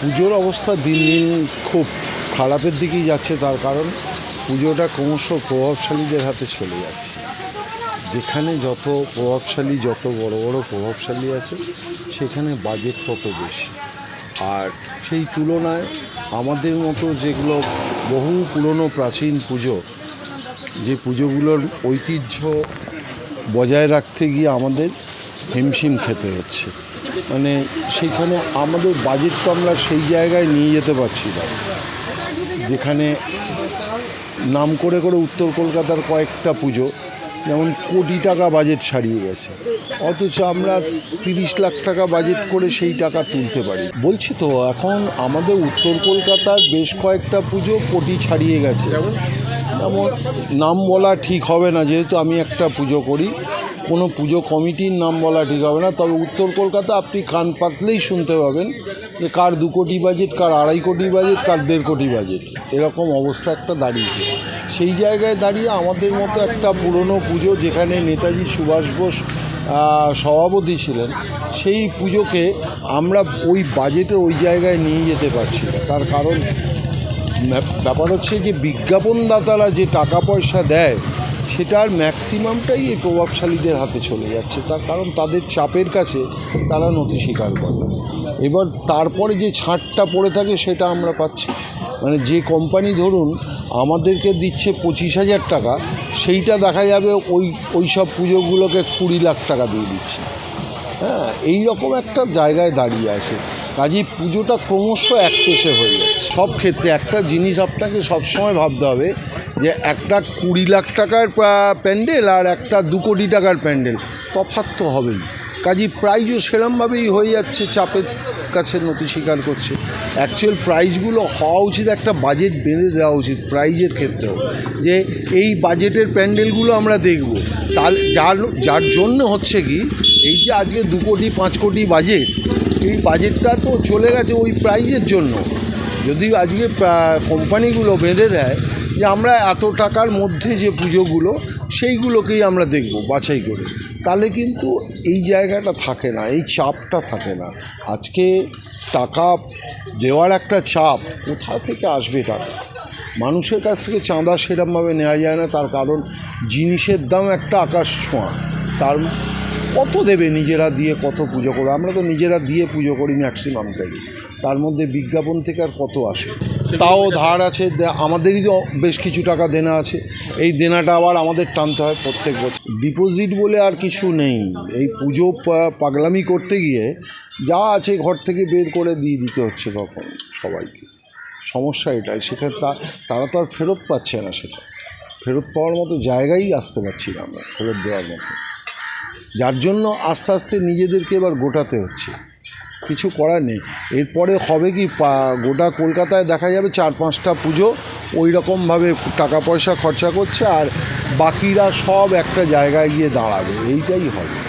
পুজোর অবস্থা দিন দিন খুব খারাপের দিকেই যাচ্ছে, তার কারণ পুজোটা ক্রমশ প্রভাবশালীদের হাতে চলে যাচ্ছে। যেখানে যত প্রভাবশালী, যত বড় বড় প্রভাবশালী আছে, সেখানে বাজেট তত বেশি। আর সেই তুলনায় আমাদের মতো যেগুলো বহু পুরনো প্রাচীন পুজো, যে পুজোগুলোর ঐতিহ্য বজায় রাখতে গিয়ে আমাদের হিমশিম খেতে হচ্ছে। মানে সেখানে আমাদের বাজেট তো আমরা সেই জায়গায় নিয়ে যেতে পারছি না। যেখানে নাম করে করে উত্তর কলকাতার কয়েকটা পুজো, যেমন কোটি টাকা বাজেট ছাড়িয়ে গেছে। অথচ আমরা তিরিশ লাখ টাকা বাজেট করে সেই টাকা তুলতে পারি। বলছি তো, এখন আমাদের উত্তর কলকাতার বেশ কয়েকটা পুজো কোটি ছাড়িয়ে গেছে। যেমন নাম বলা ঠিক হবে না, যেহেতু আমি একটা পুজো করি। কোনো পুজো কমিটির নাম বলা ঠিক হবে না। তবে উত্তর কলকাতা আপনি কান পাতলেই শুনতে পাবেন যে কার দু কোটি বাজেট, কার আড়াই কোটি বাজেট, কার দেড় কোটি বাজেট। এরকম অবস্থা একটা দাঁড়িয়েছে। সেই জায়গায় দাঁড়িয়ে আমাদের মতো একটা পুরনো পুজো যেখানে নেতাজি সুভাষ বোস সভাপতি ছিলেন, সেই পুজোকে আমরা ওই বাজেটে ওই জায়গায় নিয়ে যেতে পারছি না। তার কারণ ব্যাপার হচ্ছে যে বিজ্ঞাপনদাতারা যে টাকা পয়সা দেয় সেটার ম্যাক্সিমামটাই এই প্রভাবশালীদের হাতে চলে যাচ্ছে। তার কারণ তাদের চাপের কাছে তারা নথি স্বীকার করে। এবার তারপরে যে ছাড়টা পড়ে থাকে সেটা আমরা পাচ্ছি। মানে যে কোম্পানি ধরুন আমাদেরকে দিচ্ছে পঁচিশ হাজার টাকা, সেইটা দেখা যাবে ওই ওই সব পুজোগুলোকে কুড়ি লাখ টাকা দিয়ে দিচ্ছে। হ্যাঁ এই রকম একটা জায়গায় দাঁড়িয়ে আছে। কাজেই পুজোটা ক্রমশ একপেশে হয়ে যাচ্ছে। সব ক্ষেত্রে একটা জিনিস আপনাকে সবসময় ভাবতে হবে যে একটা কুড়ি লাখ টাকার প্যান্ডেল আর একটা দু কোটি টাকার প্যান্ডেল, তফাৎ তো হবেই। কাজেই প্রাইজও সেরমভাবেই হয়ে যাচ্ছে, চাপের কাছে নথি স্বীকার করছে। অ্যাকচুয়াল প্রাইজগুলো হওয়া উচিত, একটা বাজেট বেঁধে দেওয়া উচিত প্রাইজের ক্ষেত্রেও। যে এই বাজেটের প্যান্ডেলগুলো আমরা দেখব। তার, যার যার জন্য হচ্ছে কি এই যে আজকে দু কোটি, পাঁচ কোটি বাজেট, এই বাজেটটা তো চলে গেছে ওই প্রাইজের জন্য। যদি আজকে কোম্পানিগুলো বেঁধে দেয় যে আমরা এত টাকার মধ্যে যে পুজোগুলো, সেইগুলোকেই আমরা দেখব বাছাই করে। তাহলে কিন্তু এই জায়গাটা থাকে না, এই চাপটা থাকে না। আজকে টাকা দেওয়ার একটা চাপ কোথা থেকে আসবে টাকা? মানুষের কাছ থেকে চাঁদা সেরমভাবে নেওয়া যায় না, তার কারণ জিনিসের দাম একটা আকাশ ছোঁয়া। তার কত দেবে নিজেরা দিয়ে কত পুজো করবে? আমরা তো নিজেরা দিয়ে পুজো করি ম্যাক্সিমামটাই তার মধ্যে বিজ্ঞাপন থেকে আর কত আসে? তাও ধার আছে আমাদেরই তো বেশ কিছু টাকা দেনা আছে। এই দেনাটা আবার আমাদের টানতে হয় প্রত্যেক বছর। ডিপোজিট বলে আর কিছু নেই। এই পুজো পাগলামি করতে গিয়ে যা আছে ঘর থেকে বের করে দিয়ে দিতে হচ্ছে তখন সবাইকে। সমস্যা এটাই সেখানে তারা তো আর ফেরত পাচ্ছে না সেটা। ফেরত পাওয়ার মতো জায়গায় আসতে পারছি না আমরা, ফেরত দেওয়ার মতো। যার জন্য আস্তে আস্তে নিজেদেরকে এবার গোটাতে হচ্ছে। কিছু করার নেই। এরপরে হবে কি গোটা কলকাতায় দেখা যাবে চার পাঁচটা পুজো ওই রকমভাবে টাকা পয়সা খরচা করছে আর বাকিরা সব একটা জায়গায় গিয়ে দাঁড়াবে। এইটাই হবে।